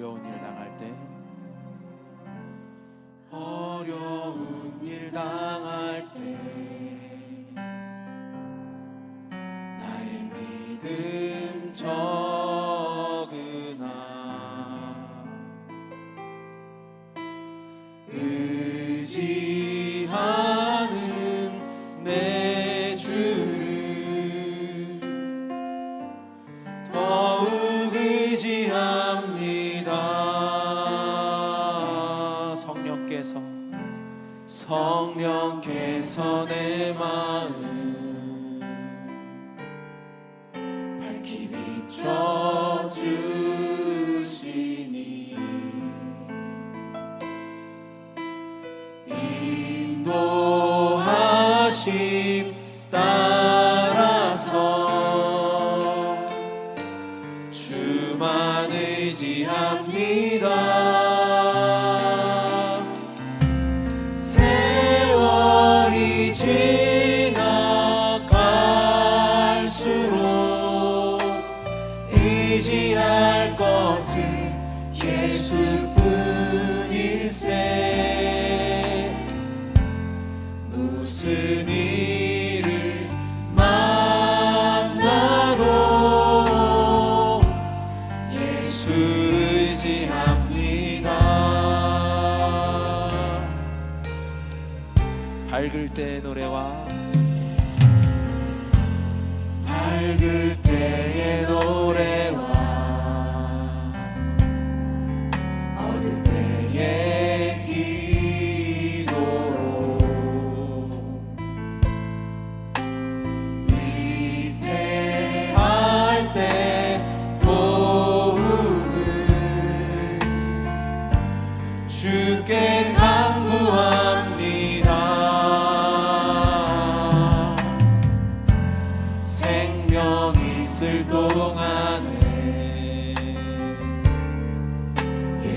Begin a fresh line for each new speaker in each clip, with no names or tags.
어려운 일 당할 때? 어려운 일 당할 때. 나의 믿음 적 밝히 비춰 주시니. 인도하심 의지할 것은 예수뿐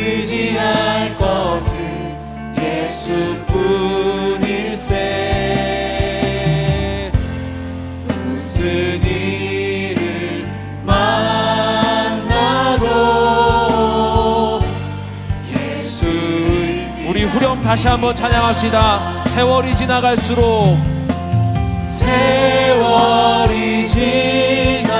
의지할 것은 예수뿐일세. 무슨 일을 만나도 예수 우리 후렴 다시 한번 찬양합시다. 세월이 지나갈수록. 세월이 지나갈수록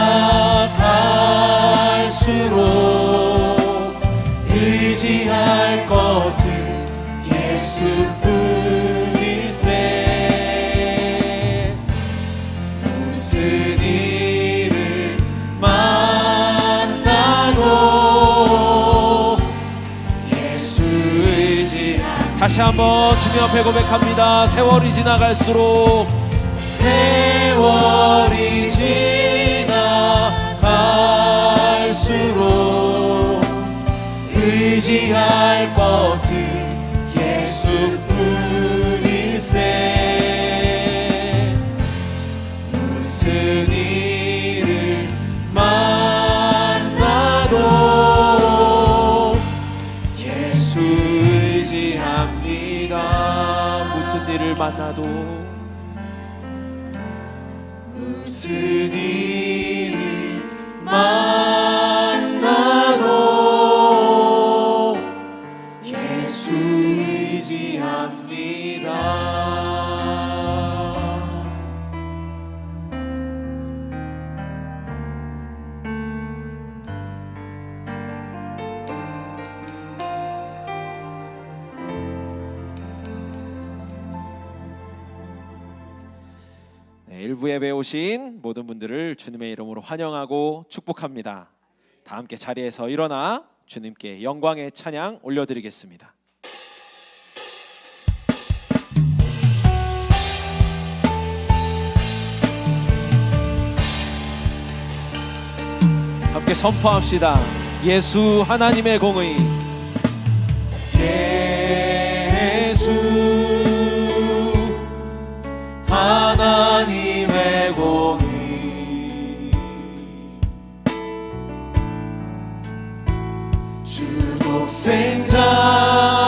의지할 것은 예수뿐일세. 무슨 일을 만나도 예수 의지 다시 한번 주님 앞에 고백합니다. 세월이 지나갈수록 세월이 지나 의지할 것은 예수뿐일세. 무슨 일을 만나도 예수 의지합니다. 무슨 일을 만나도 오신 모든 분들을 주님의 이름으로 환영하고 축복합니다. 다 함께 자리에서 일어나 주님께 영광의 찬양 올려드리겠습니다. 함께 선포합시다. 예수 하나님의 공의 독생자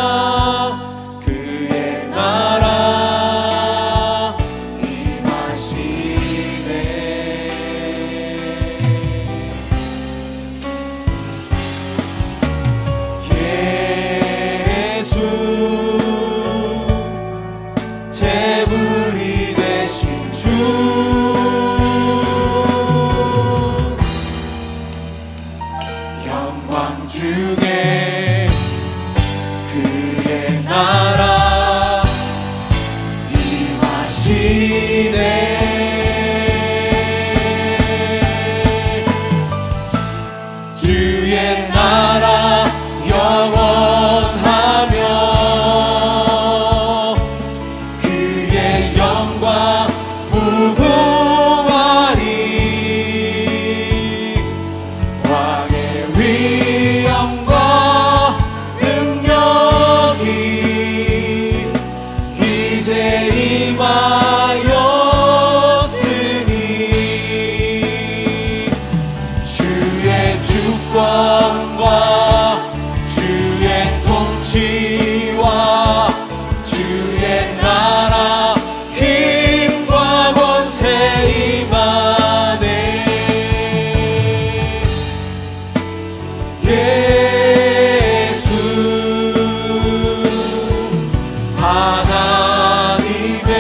하나님의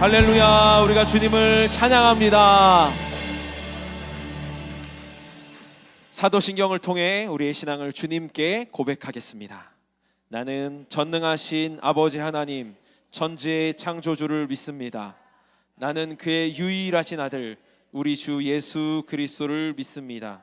할렐루야 우리가 주님을 찬양합니다. 사도신경을 통해 우리의 신앙을 주님께 고백하겠습니다. 나는 전능하신 아버지 하나님 천지의 창조주를 믿습니다. 나는 그의 유일하신 아들 우리 주 예수 그리스도를 믿습니다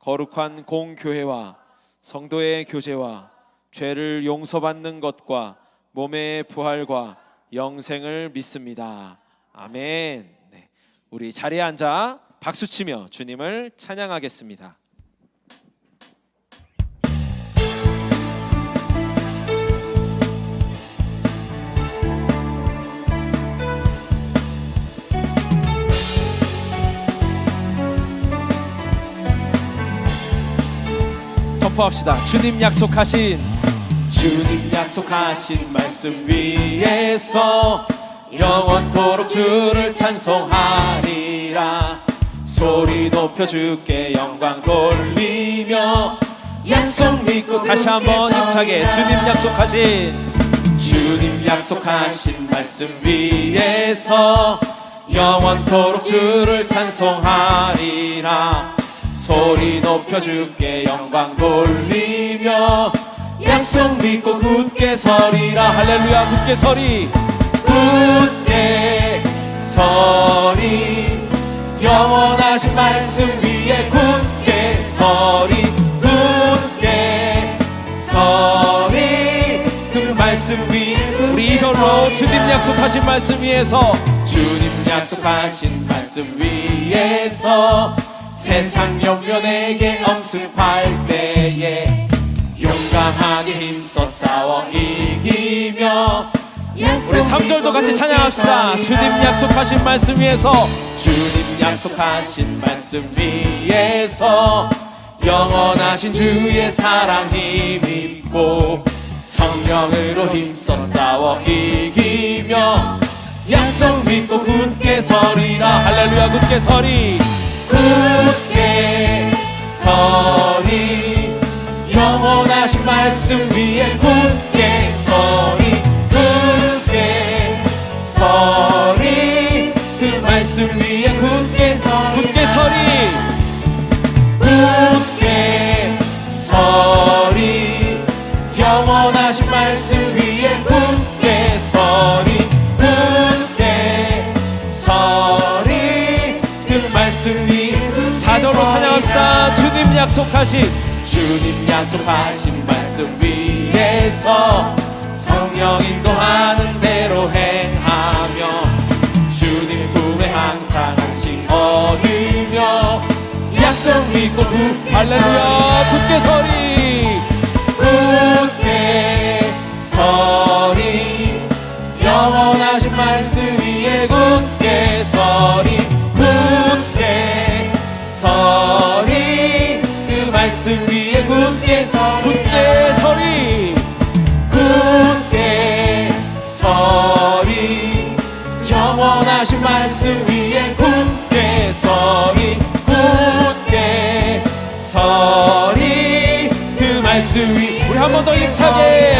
거룩한 공교회와 성도의 교제와 죄를 용서받는 것과 몸의 부활과 영생을 믿습니다. 아멘. 네. 우리 자리에 앉아 박수치며 주님을 찬양하겠습니다. 선포합시다. 주님 약속하신 주님 약속하신 말씀 위에서 영원토록 주를 찬송하리라 소리 높여 주께 영광 돌리며 약속 믿고 다시 한번 힘차게 주님 약속하신 주님 약속하신 말씀 위에서 영원토록 주를 찬송하리라 소리 높여 주께 영광 돌리며 약속 믿고 굳게 서리라. 할렐루야 굳게 서리. 굳게 서리. 영원하신 말씀 위에 굳게 서리. 굳게 서리. 그 말씀 위에 우리 이절로 주님 약속하신 말씀 위에서 주님 약속하신 말씀 위에서 세상 영면에게 엄습할 때에 용감하게 힘써 싸워 이기며 우리 3절도 같이 찬양합시다. 주님 약속하신 말씀 위에서 주님 약속하신 말씀 위에서 영원하신 주의 사랑 힘입고 성령으로 힘써 싸워 이기며 약속 믿고 굳게 서리라. 할렐루야 굳게 서리 굳게 서리 영원하신 말씀 위에 굳게 서리 굳게 서리 그 말씀 위에 굳게 약속하신 주님 약속하신 말씀 위에서 성령 인도하는 대로 행하며 주님 품에 항상 안식 얻으며 약속 믿고 구 할렐루야 굳게 서리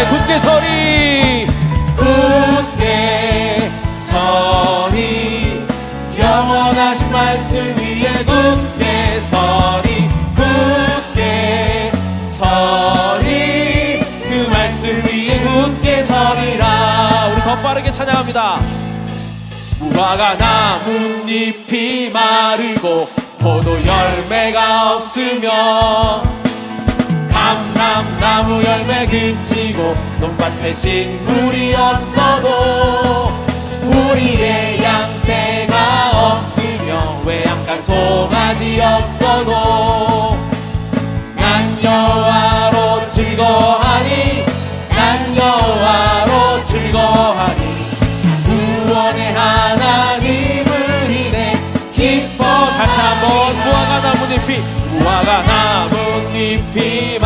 힘차게 굳게 서리. 굳게 서리. 영원하신 말씀 위에 굳게 서리. 굳게 서리. 그 말씀 위에 굳게 서리라. 우리 더 빠르게 찬양합니다. 무화과 나뭇잎이 마르고 포도 열매가 없으며 감람나무 열매 그치고 논밭에 식물이 없어도 우리의 양떼가 없으며 외양간 송아지 없어도 난 여호와로 즐거하니 난 여호와로 즐거하니 구원의 하나님을 인해 기뻐. 다시 한번 무화과 나뭇잎이 무화과 나뭇잎이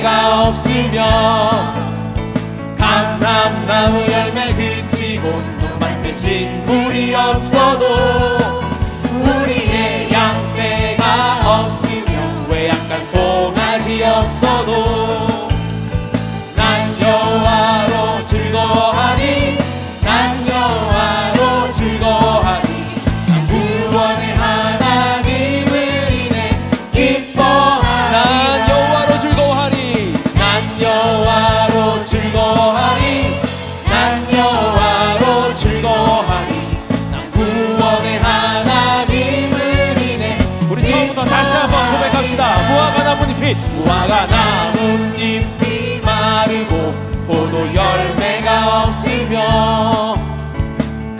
열매가 없으며 감람나무 열매 그치고 논밭에 식물이 없어도 우리의 양떼가 없으며 외양간 송아지 없어 없으며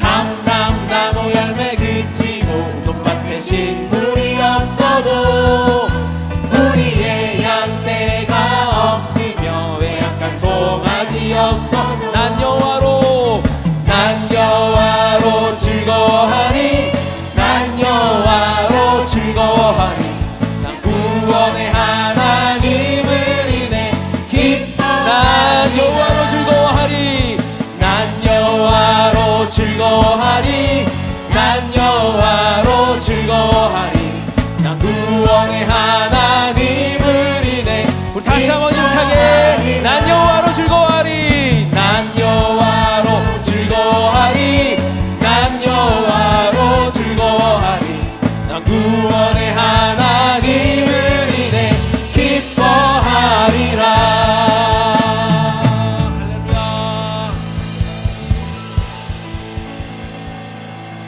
감람나무 열매 그치고 논밭에 식물이 없어도 우리의 양떼가 없으며 외양간 송아지 없어 난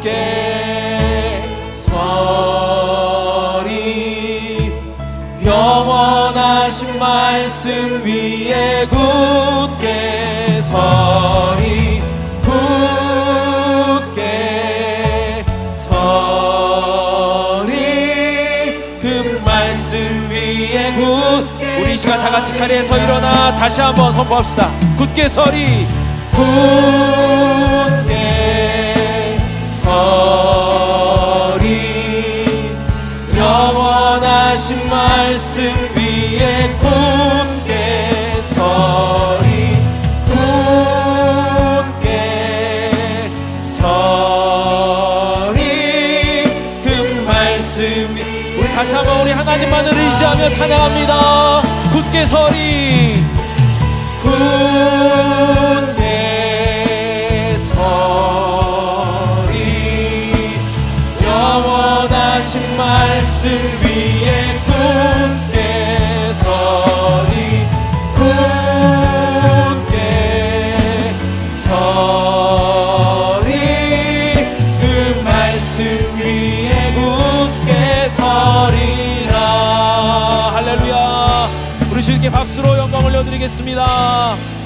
게 서리 영원하신 말씀 위에 굳게 서리 굳게 서리 그 말씀 위에 굳 우리 이 시간 다 같이 자리에서 일어나 다시 한번 선포합시다. 굳게 서리 굳 찬양합니다. 굳게 서리. 기도하겠습니다.